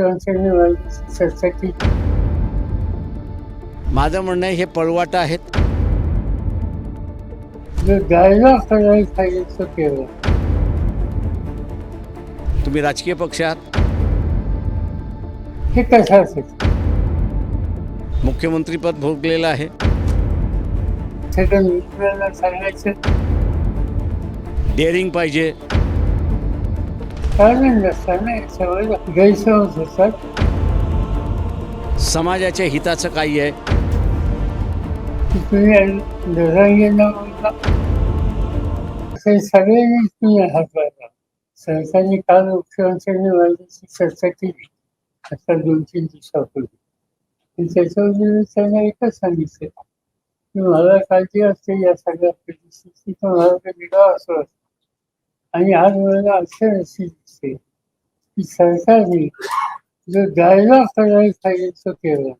चर्चा केली माझं म्हणणं हे पळवाट आहेत. जो केला. तुम्ही राजकीय पक्ष आहात. हे कशासाठी? मुख्यमंत्रीपद भोगलेलं आहे. सांगायचं. डेअरिंग पाहिजे. कारण नसताना याच्यावर गैरसमज होतात समाजाच्या हिताचं काही आहे? तुम्ही दोघांना सगळ्यांनी तुम्ही सरकारने काल मुख्यमंत्र्यांनी माझ्याशी चर्चा केली आता दोन तीन दिवसापूर्वी. आणि त्याच्यावर त्यांना एकच सांगितलं. की मला काळजी असते या सगळ्या परिस्थितीची तर मला निघावं असं वाटतं आणि आज मला असं दिसते की सरकारने जो डायलॉग करायला सांगितलं केला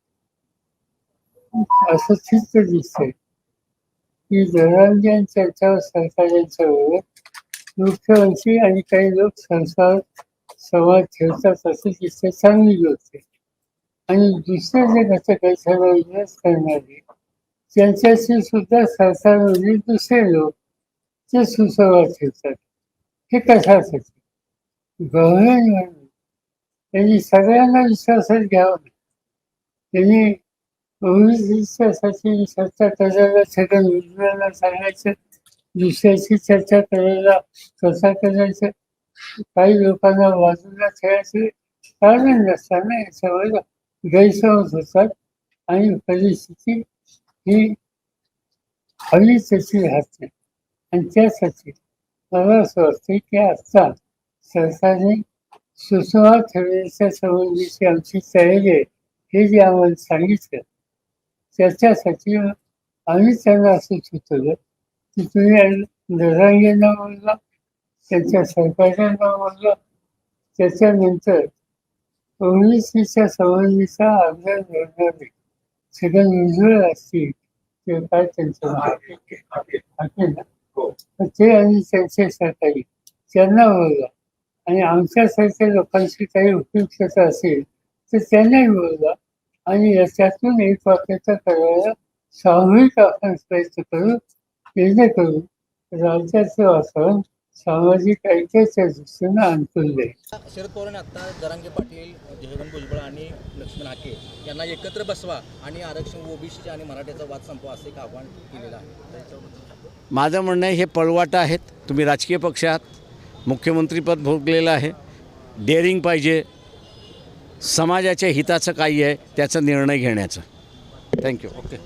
असं चित्र दिसतंय की दरांजन चर्चा सरकारांच्या मुख्यमंत्री आणि काही लोक संसार संवाद ठेवतात असं दिसते चांगली गोष्ट आणि दुसरे जे घटक आहेत सर्व विरोध करणारे त्यांच्याशी सुद्धा सरकारमधील दुसरे लोक ते सुसंवाद ठेवतात. हे कशासाठी? गव्हर्नमेंट म्हणून त्यांनी सगळ्यांना विश्वासात घ्यावं. त्यांनी विश्वासाची चर्चा करायला छगन भुजबळांना सांगायचं दुसऱ्याची चर्चा करायला कसा करायचं. काही लोकांना बाजूला ठेवायचे. कारण नसताना याच्यावर गैरसमज होतात आणि परिस्थिती ही हवी तशी राहते. आणि त्यासाठी मला असं वाटतं की आता सरकारने सुसंवाद ठेवण्याच्या संबंधीची आमची तयारी आहे हे जे आम्हाला सांगितलं. त्याच्यासाठी आम्ही त्यांना असं सुचवलं की तुम्ही दरांगेंना बोलला त्यांच्या सरकारच्यांना बोलला त्याच्यानंतर ओबीसीच्या संबंधीचा अभ्यास करणारे छगन भुजबळ असतील ते काय त्यांचं हो. ते आणि त्यांचे सरकारी त्यांना बोलला आणि आमच्यासारख्या लोकांची काही उपयुक्तता असेल तर त्यांनाही बोलला आणि याच्यातून एक वाक्यता करायला सामूहिक आपण प्रयत्न करू. जेणेकरून राज्याचं वातावरण सामाजिक ऐक्याच्या दृष्टीनं अनुकूल जाईल शरद पवारांनी आता जरांगे पाटील जयवंत भुजबळ आणि लक्ष्मण हाके यांना एकत्र बसवा आणि आरक्षण ओबीसी आणि मराठ्याचा वाद संपवा असे एक आव्हान केलेलं आहे. त्याच्याबद्दल माझं म्हणणं आहे हे पळवाट आहेत. तुम्ही राजकीय पक्ष आहात. मुख्यमंत्रीपद भोगलेलं आहे. डेअरिंग पाहिजे. समाजाच्या हिताचं काही आहे त्याचा निर्णय घेण्याचं. Thank you okay